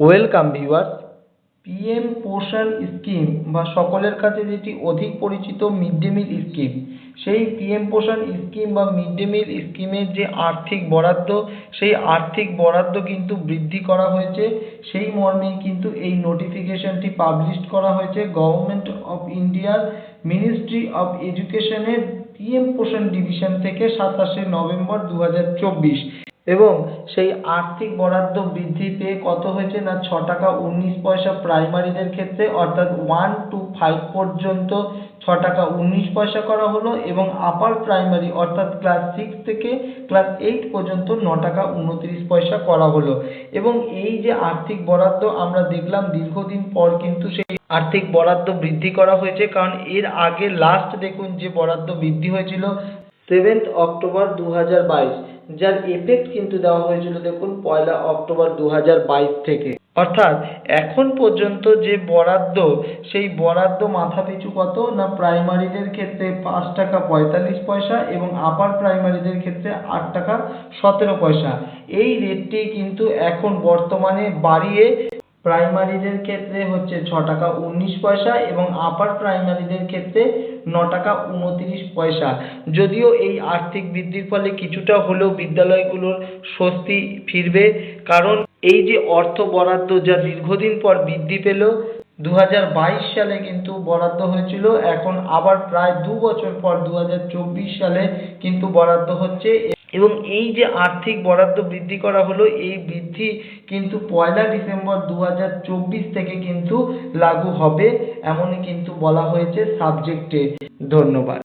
Welcome viewers PM Poshan scheme বা সকলের কাছে যেটি অধিক পরিচিত মিড ডে মিল স্কিম সেই পিএম পোষণ স্কিম বা মিড ডে মিল স্কিমের যে আর্থিক বরাদ্দ, সেই আর্থিক বরাদ্দ কিন্তু বৃদ্ধি করা হয়েছে। সেই মর্মেই কিন্তু এই নোটিফিকেশনটি পাবলিশ করা হয়েছে গভর্নমেন্ট অফ ইন্ডিয়ার মিনিস্ট্রি অফ এডুকেশনের পিএম পোষণ ডিভিশন থেকে সাতাশে নভেম্বর দু হাজার চব্বিশ। এবং সেই আর্থিক বরাদ্দ বৃদ্ধি পেয়ে কত হয়েছে না ছ টাকা উনিশ পয়সা প্রাইমারিদের ক্ষেত্রে অর্থাৎ ওয়ান টু ফাইভ পর্যন্ত ছ টাকা উনিশ পয়সা করা হলো এবং আপার প্রাইমারি অর্থাৎ ক্লাস সিক্স থেকে ক্লাস এইট পর্যন্ত ন টাকা উনত্রিশ পয়সা করা হলো। এবং এই যে আর্থিক বরাদ্দ আমরা দেখলাম দীর্ঘদিন পর কিন্তু সেই আর্থিক বরাদ্দ বৃদ্ধি করা হয়েছে কারণ এর আগে লাস্ট দেখুন যে বরাদ্দ বৃদ্ধি হয়েছিল সেভেন্থ অক্টোবর দু হাজার বাইশ। যার এফেক্ট কিন্তু দেওয়া হয়েছিল দেখুন পয়লা অক্টোবর দু হাজার বাইশ থেকে। অর্থাৎ এখন পর্যন্ত যে বরাদ্দ, সেই বরাদ্দ মাথাপিছু কত? না প্রাইমারিদের ক্ষেত্রে পাঁচ টাকা পঁয়তাল্লিশ পয়সা এবং আপার প্রাইমারিদের ক্ষেত্রে আট টাকা সতেরো পয়সা। এই রেটটি কিন্তু এখন বর্তমানে বাড়িয়ে প্রাইমারিদের ক্ষেত্রে হচ্ছে ছ টাকা উনিশ পয়সা এবং আপার প্রাইমারিদের ক্ষেত্রে ন টাকা উনত্রিশ পয়সা। যদিও এই আর্থিক বৃদ্ধির ফলে কিছুটা হলেও বিদ্যালয়গুলোর স্বস্তি ফিরবে, কারণ এই যে অর্থ বরাদ্দ যা দীর্ঘদিন পর বৃদ্ধি পেল, দুহাজার বাইশ সালে কিন্তু বরাদ্দ হয়েছিল, এখন আবার প্রায় দু বছর পর দুহাজার চব্বিশ সালে কিন্তু বরাদ্দ হচ্ছে। এবং এই যে আর্থিক বরাদ্দ বৃদ্ধি করা হলো, এই বৃদ্ধি কিন্তু পয়লা ডিসেম্বর দু হাজার চব্বিশ থেকে কিন্তু লাগু হবে, এমনই কিন্তু বলা হয়েছে সাবজেক্টে ধন্যবাদ।